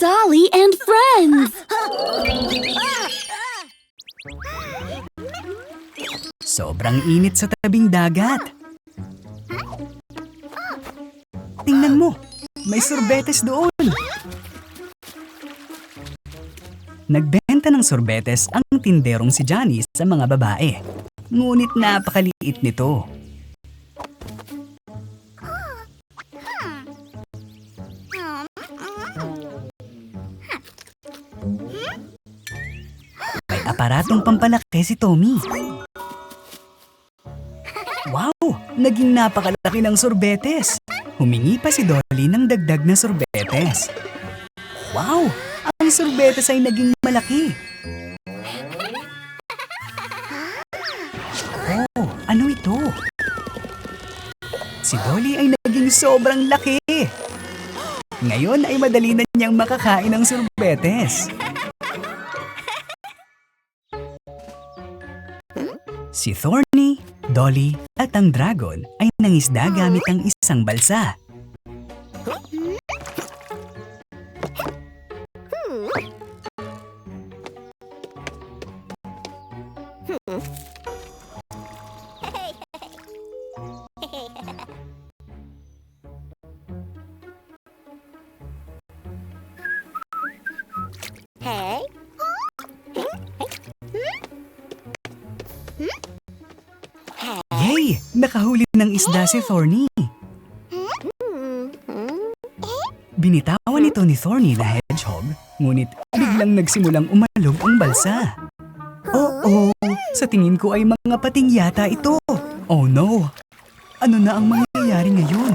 Dolly and friends! Sobrang init sa tabing dagat. Tingnan mo, may sorbetes doon. Nagbenta ng sorbetes ang tinderong si Johnny sa mga babae. Ngunit napakaliit nito. Aparatong pampalaki si Tommy. Wow! Naging napakalaki ng sorbetes. Humingi pa si Dolly ng dagdag na sorbetes. Wow! Ang sorbetes ay naging malaki. Oh, ano ito? Si Dolly ay naging sobrang laki. Ngayon ay madali na niyang makakain ng sorbetes. Si Thorny, Dolly at ang dragon ay nangisda gamit ang isang balsa. Si Thorny. Binitawan ito ni Thorny na hedgehog, ngunit biglang nagsimulang umalog ang balsa. Oo, sa tingin ko ay mga pating yata ito. Oh no! Ano na ang mangyayari ngayon?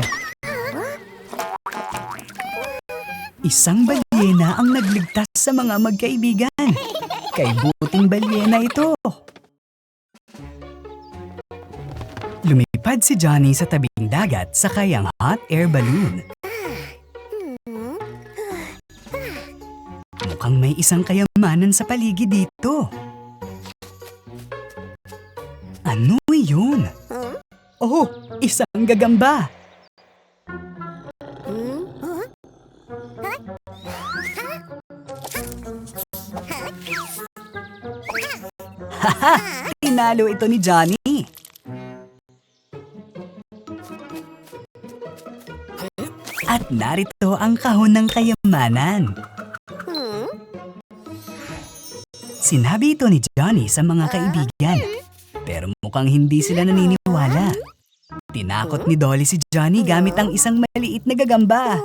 Isang balyena ang nagligtas sa mga magkaibigan. Kay buting balyena ito. Lumipad si Johnny sa tabing dagat sa kayang hot air balloon. Mukhang may isang kayamanan sa paligid dito. Ano yun? Oh, isang gagamba. Haha! Tinalo ito ni Johnny. Narito ang kahon ng kayamanan. Sinabi ito ni Johnny sa mga kaibigan. Pero mukhang hindi sila naniniwala. Tinakot ni Dolly si Johnny gamit ang isang maliit na gagamba.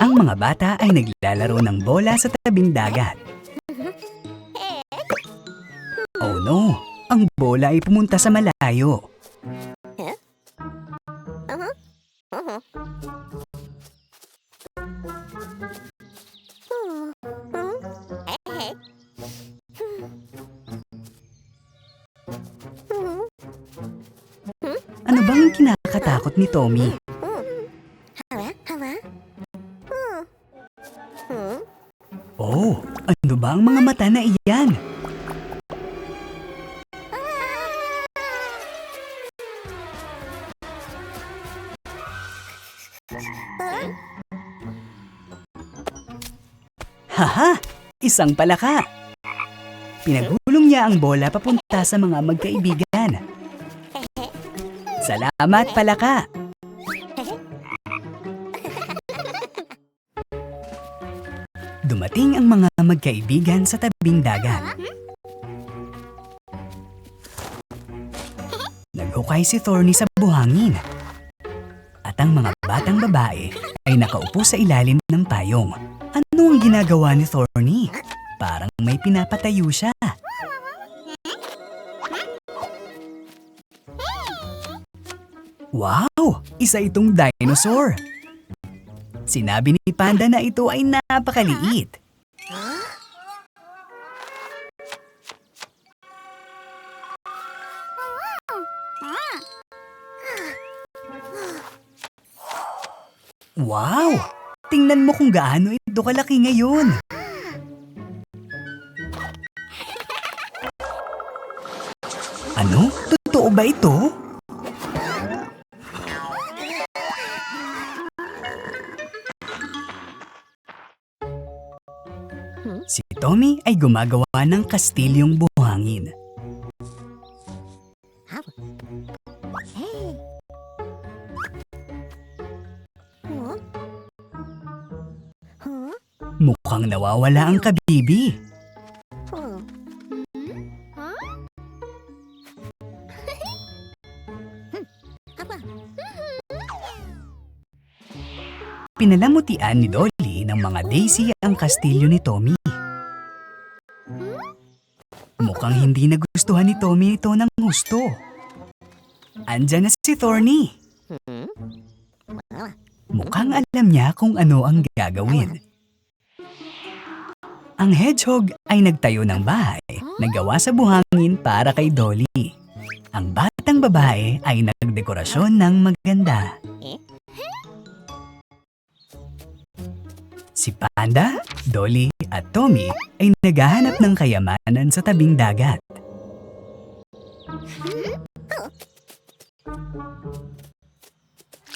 Ang mga bata ay naglalaro ng bola sa tabing dagat. Ang bola ay pumunta sa malayo. Ano bang kinakatakot ni Tommy? Oh, ano ba ang mga mata na iyan? Isang palaka! Pinagulong niya ang bola papunta sa mga magkaibigan. Salamat, palaka! Dumating ang mga magkaibigan sa tabing dagat. Naghukay si Thorny sa buhangin. At ang mga batang babae ay nakaupo sa ilalim ng payong. Ano ang ginagawa ni Thorny? Parang may pinapatayo siya. Wow! Isa itong dinosaur! Sinabi ni Panda na ito ay napakaliit. Wow! Tingnan mo kung gaano ito kalaki ngayon. Ano? Totoo ba ito? Si Tommy ay gumagawa ng kastilyong buhangin. Nawawala ang kabibi. Pinalamutian ni Dolly ng mga Daisy ang kastilyo ni Tommy. Mukhang hindi nagustuhan ni Tommy ito ng gusto. Andyan na si Thorny. Mukhang alam niya kung ano ang gagawin. Ang hedgehog ay nagtayo ng bahay na gawa sa buhangin para kay Dolly. Ang batang babae ay nagdekorasyon ng maganda. Si Panda, Dolly at Tommy ay naghahanap ng kayamanan sa tabing dagat.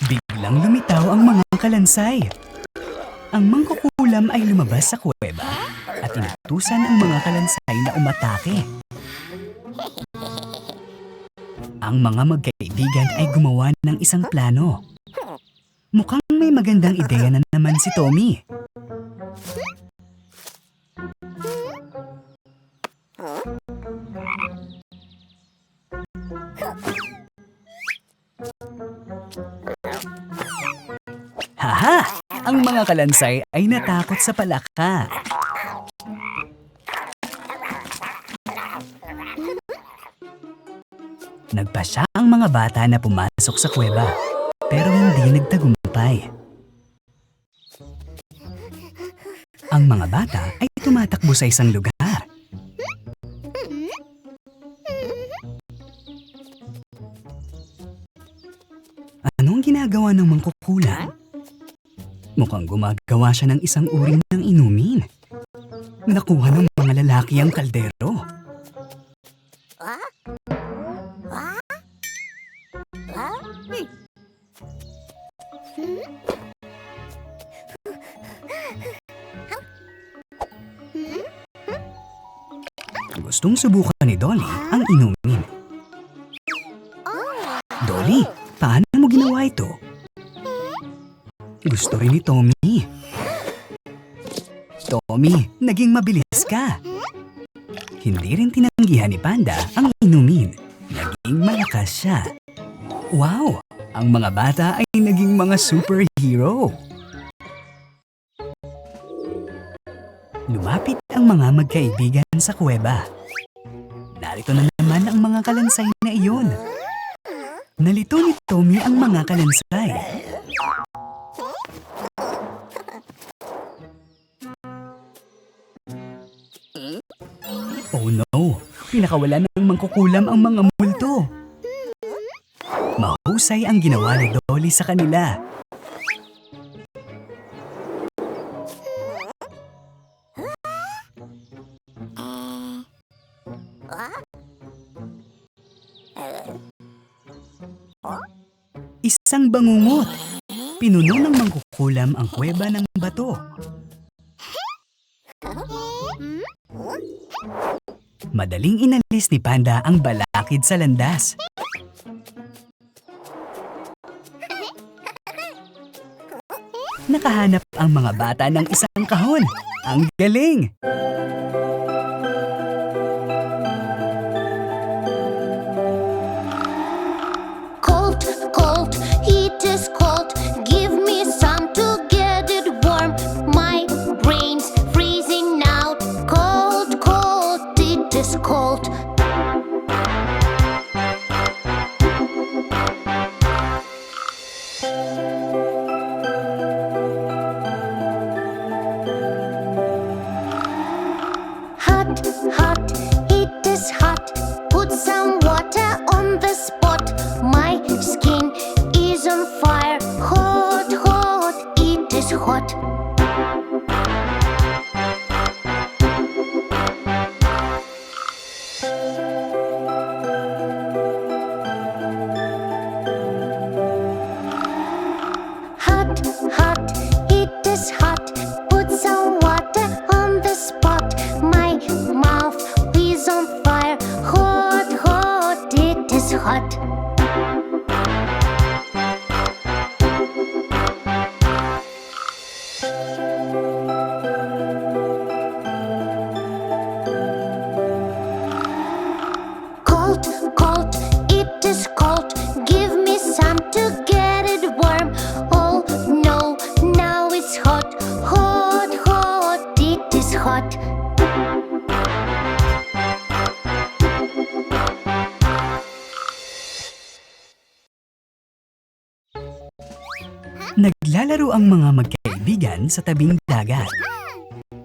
Biglang lumitaw ang mga kalansay. Ang mangkukulam ay lumabas sa kuweba at inutusan ang mga kalansay na umatake. Ang mga magkaibigan ay gumawa ng isang plano. Mukhang may magandang ideya na naman si Tommy. Haha! Ang mga kalansay ay natakot sa palaka. Nagpasya ang mga bata na pumasok sa kuweba, pero hindi nagtagumpay. Ang mga bata ay tumatakbo sa isang lugar. Anong ginagawa ng mangkukulam? Mukhang gumagawa siya ng isang uri ng inumin. Nakuha ng mga lalaki ang kaldero. Gustong subukan ni Dolly ang inumin. Gusto rin ni Tommy. Tommy, naging mabilis ka. Hindi rin tinanggihan ni Panda ang inumin. Naging malakas siya. Wow! Ang mga bata ay naging mga superhero. Lumapit ang mga magkaibigan sa kuweba. Narito na naman ang mga kalansay na iyon. Nalito ni Tommy ang mga kalansay. Oh no! Pinakawala ng mangkukulam ang mga multo. Mahusay ang ginawa ni Dolly sa kanila. Isang bangungot. Pinuno ng mangkukulam ang kuweba ng bato. Madaling inalis ni Panda ang balakid sa landas. Nakahanap ang mga bata ng isang kahon. Ang galing! what? Naglalaro ang mga magkaibigan sa tabing dagat.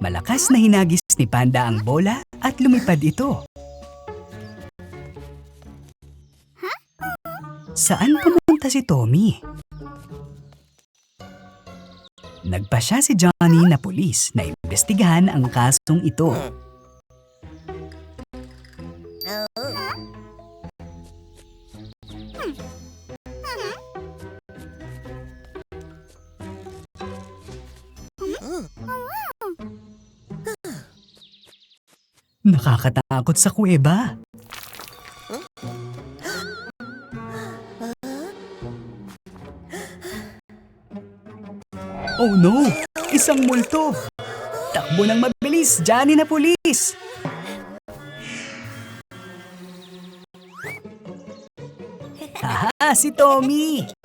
Malakas na hinagis ni Panda ang bola at lumipad ito. Saan pumunta si Tommy? Nagpa siya si Johnny na pulis na imbestigahan ang kasong ito. Nakakatakot sa kuweba. Oh no! Isang multo! Takbo ng mabilis, Johnny na pulis! Haha, si Tommy!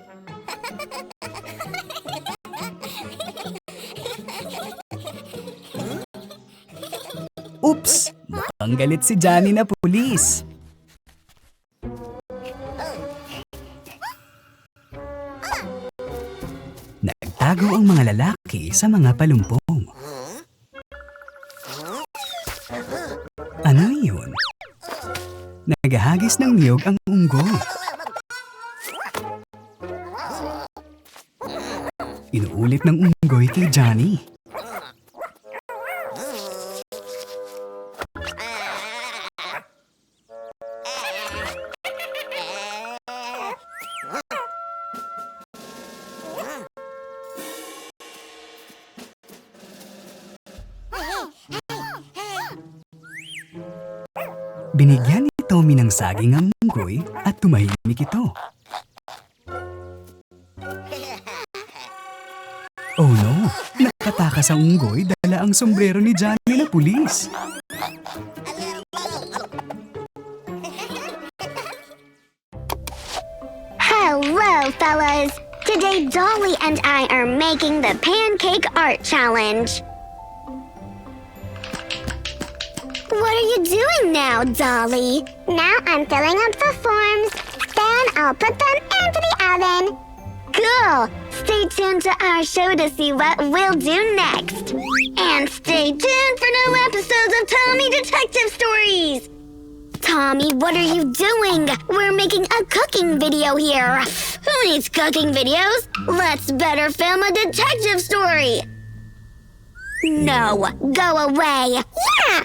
Mukhang galit si Johnny na pulis. Nagtago ang mga lalaki sa mga palumpong. Ano yun? Nagahagis ng niyog ang unggoy. Inuulit ng unggoy kay Johnny. Ng saging ang unggoy at tumahimik ito. Oh no! Nakatakas ang unggoy dala ang sombrero ni Johnny na pulis. Hello, fellas! Today, Dolly and I are making the Pancake Art Challenge. Are you doing now, Dolly? Now I'm filling up the forms. Then I'll put them into the oven. Cool! Stay tuned to our show to see what we'll do next. And stay tuned for new episodes of Tommy Detective Stories! Tommy, what are you doing? We're making a cooking video here. Who needs cooking videos? Let's better film a detective story. No, go away. Yeah,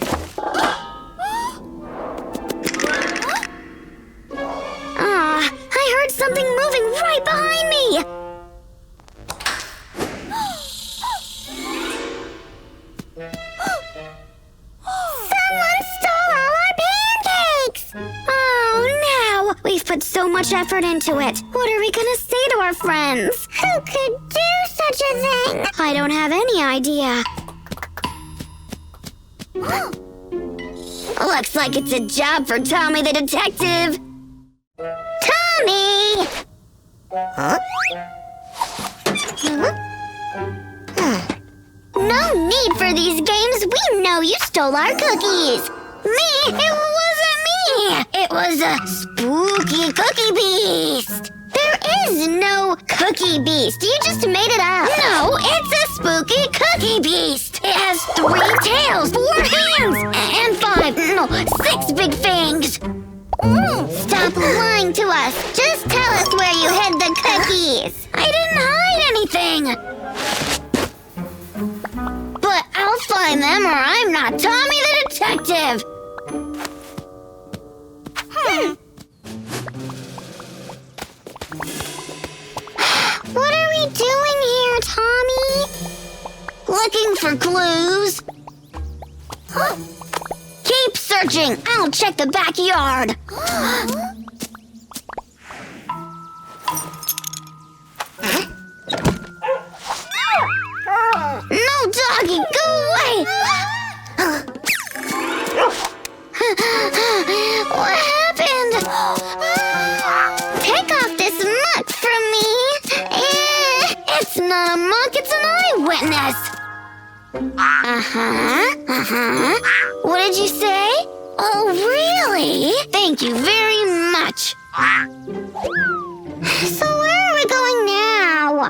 could do such a thing? I don't have any idea. Looks like it's a job for Tommy the detective. Tommy! Huh? No need for these games. We know you stole our cookies. Me? It wasn't me. It was a spooky cookie beast. Is no cookie beast. You just made it up. No, it's a spooky cookie beast. It has three tails, four hands, and five, no, six big fangs. Mm, stop lying to us. Just tell us where you hid the cookies. I didn't hide anything. But I'll find them or I'm not Tommy the detective. Looking for clues. Keep searching. I'll check the backyard. So, where are we going now?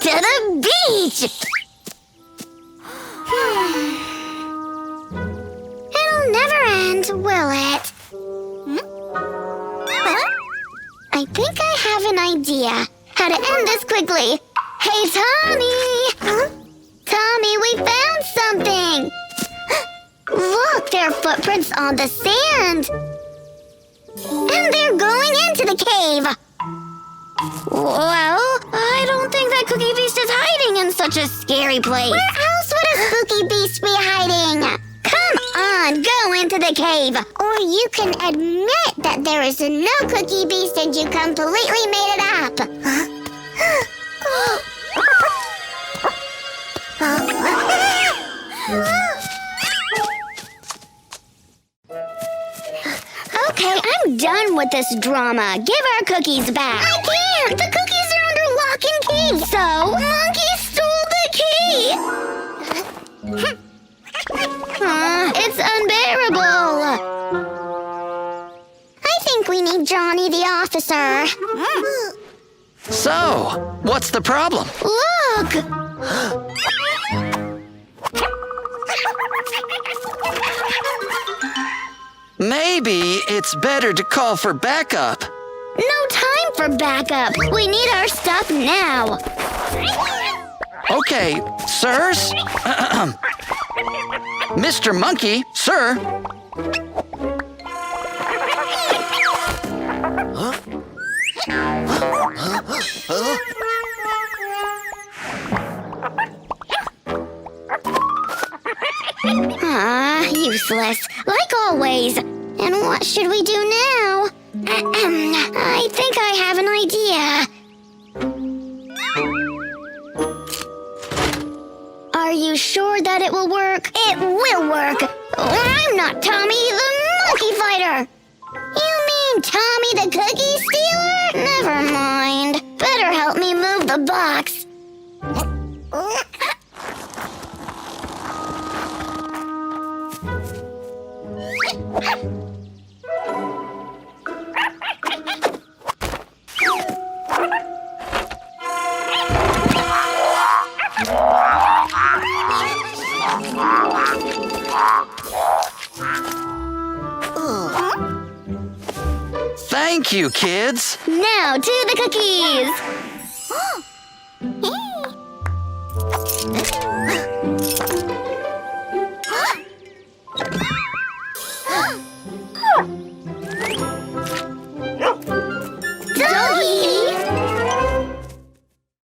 to the beach! It'll never end, will it? Hmm? Huh? I think I have an idea how to end this quickly. Hey, Tommy! Tommy, we found something! Look, there are footprints on the sand! And they're going into the cave! Well, I don't think that Cookie Beast is hiding in such a scary place. Where else would a spooky beast be hiding? Come on, go into the cave. Or you can admit that there is no Cookie Beast and you completely made it up. Okay, I'm done with this drama. Give our cookies back. The cookies are under lock and key. So, Monkey stole the key. Uh, it's unbearable. I think we need Johnny the officer. So, what's the problem? Look. Maybe it's better to call for backup. For backup. We need our stuff now. Okay, sirs? Mr. Monkey, sir? Ah, useless. Like always. And what should we do now? Think I have an idea. Thank you, kids. Now to the cookies.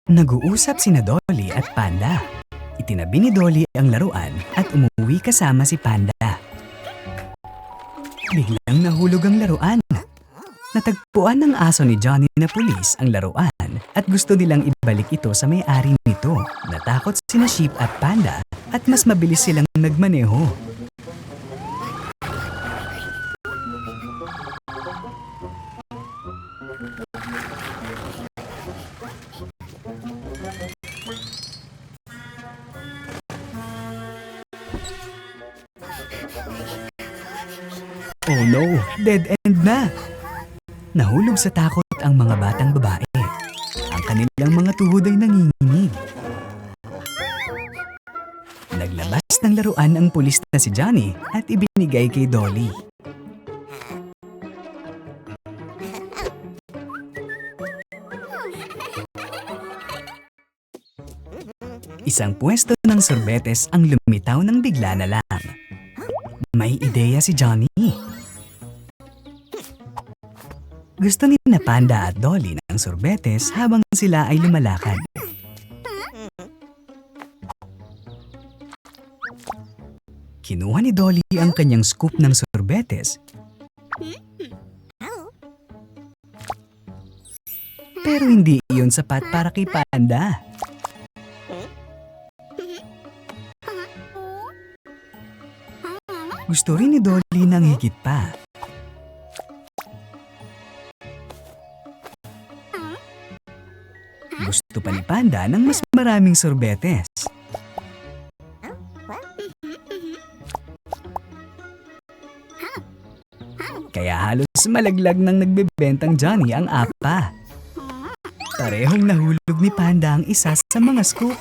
Nag-uusap sina Dolly at Panda. Itinabi ni Dolly ang laruan at umuwi kasama si Panda. Natagpuan ng aso ni Johnny na pulis ang laruan at gusto nilang ibalik ito sa may-ari nito. Natakot sina Sheep at Panda at mas mabilis silang nagmaneho. Oh no, dead end na! Nahulog sa takot ang mga batang babae. Ang kanilang mga tuhod ay nanginginig. Naglabas ng laruan ang pulis na si Johnny at ibinigay kay Dolly. Isang pwesto ng sorbetes ang lumitaw ng bigla na lang. May ideya si Johnny. Gusto ni na Panda at Dolly ng sorbetes habang sila ay lumalakad. Kinuha ni Dolly ang kanyang scoop ng sorbetes. Pero hindi iyon sapat para kay Panda. Gusto rin ni Dolly ng higit pa. Gusto pa ni Panda ng mas maraming sorbetes. Kaya halos malaglag ng nagbebentang Johnny ang apa. Parehong nahulog ni Panda ang isa sa mga scoop.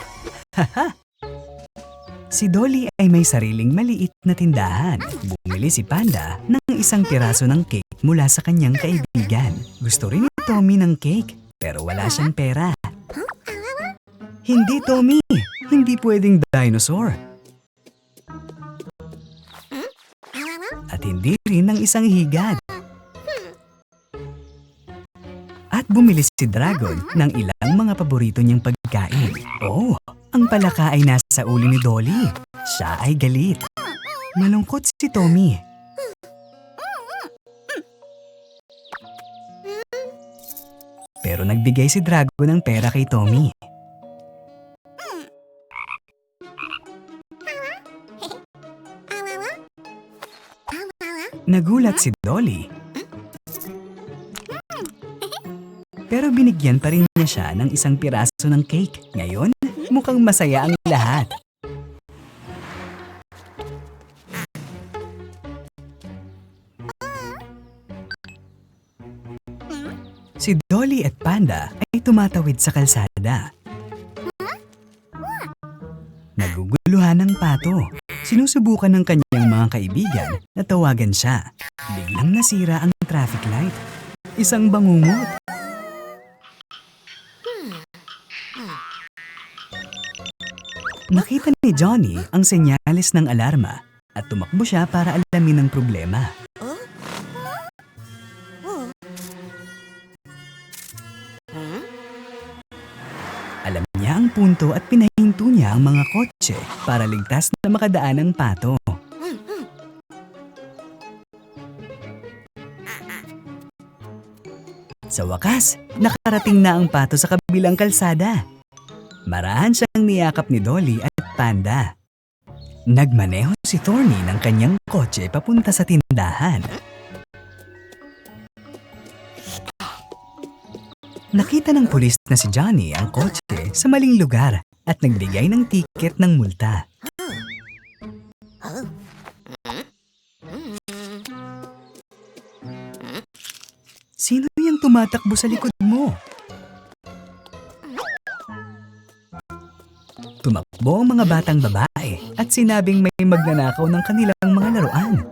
Si Dolly ay may sariling maliit na tindahan. Bumili si Panda ng isang piraso ng cake mula sa kanyang kaibigan. Gusto rin ni Tommy ng cake, pero wala siyang pera. Hindi, Tommy! Hindi pwedeng dinosaur. At hindi rin ng isang higad. At bumili si Dragon ng ilang mga paborito niyang pagkain. Oh, ang palaka ay nasa ulo ni Dolly. Siya ay galit. Malungkot si Tommy. Pero nagbigay si Dragon ng pera kay Tommy. Nagulat si Dolly. Pero binigyan pa rin niya siya ng isang piraso ng cake. Ngayon, mukhang masaya ang lahat. Si Dolly at Panda ay tumatawid sa kalsada. Naguguluhan ng pato. Sinusubukan ng kanyang mga kaibigan na tawagan siya. Biglang nasira ang traffic light. Isang bangungot. Nakita ni Johnny ang senyales ng alarma at tumakbo siya para alamin ang problema. Alam niya ang punto at pinahinto niya ang mga kotse para ligtas na makadaan ang pato. Sa wakas, nakarating na ang pato sa kabilang kalsada. Marahan siyang niyakap ni Dolly at Panda. Nagmaneho si Thorny ng kanyang kotse papunta sa tindahan. Nakita ng pulis na si Johnny ang kotse sa maling lugar at nagbigay ng tiket ng multa. Tumatakbo sa likod mo? Tumakbo ang mga batang babae at sinabing may magnanakaw ng kanilang mga laruan.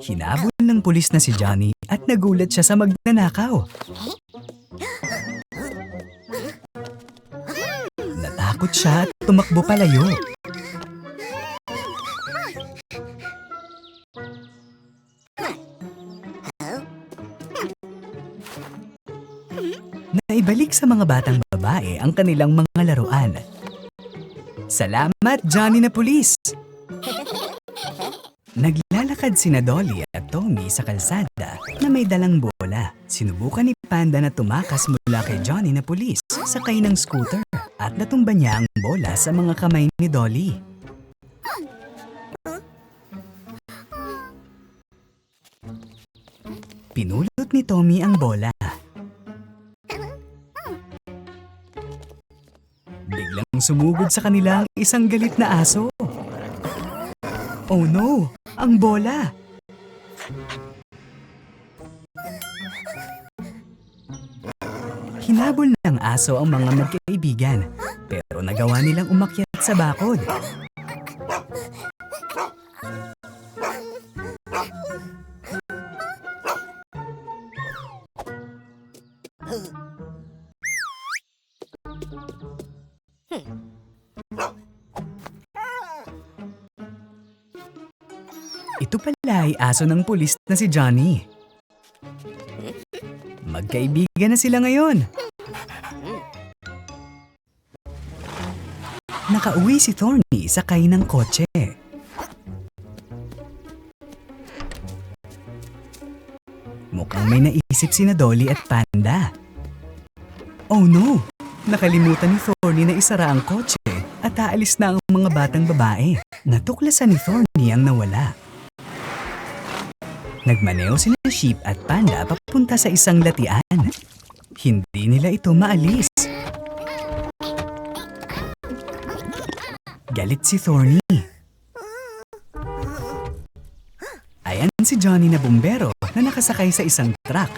Hinabol ng pulis na si Johnny at nagulat siya sa magnanakaw. Natakot siya at tumakbo palayo. Naibalik sa mga batang babae ang kanilang mga laruan. Salamat, Johnny na pulis! Naglalakad sina Dolly at Tommy sa kalsada na may dalang bola. Sinubukan ni Panda na tumakas mula kay Johnny na pulis sakay ng scooter at natumba niya ang bola sa mga kamay ni Dolly. Pinulot ni Tommy ang bola. Biglang sumugod sa kanila ang isang galit na aso. Oh no! Ang bola! Hinabol ng aso ang mga magkaibigan pero nagawa nilang umakyat sa bakod. Aso ng pulis na si Johnny. Magkaibigan na sila ngayon. Nakauwi si Thorny sakay ng kotse. Mukhang may naisip si Dolly at Panda. Oh no! Nakalimutan ni Thorny na isara ang kotse at aalis na ang mga batang babae. Natuklasan ni Thorny ang nawala. Nagmaneo sila sheep at panda papunta sa isang latian. Hindi nila ito maalis. Galit si Thorny. Ayan si Johnny na bumbero na nakasakay sa isang truck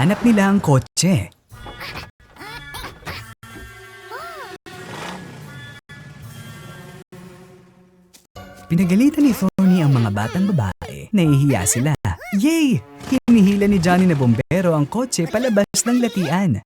Hinahanap nila ang kotse. Pinagalitan ni Thorny ang mga batang babae. Nahihiya sila. Yay! Hinihila ni Johnny na bombero ang kotse palabas ng latian.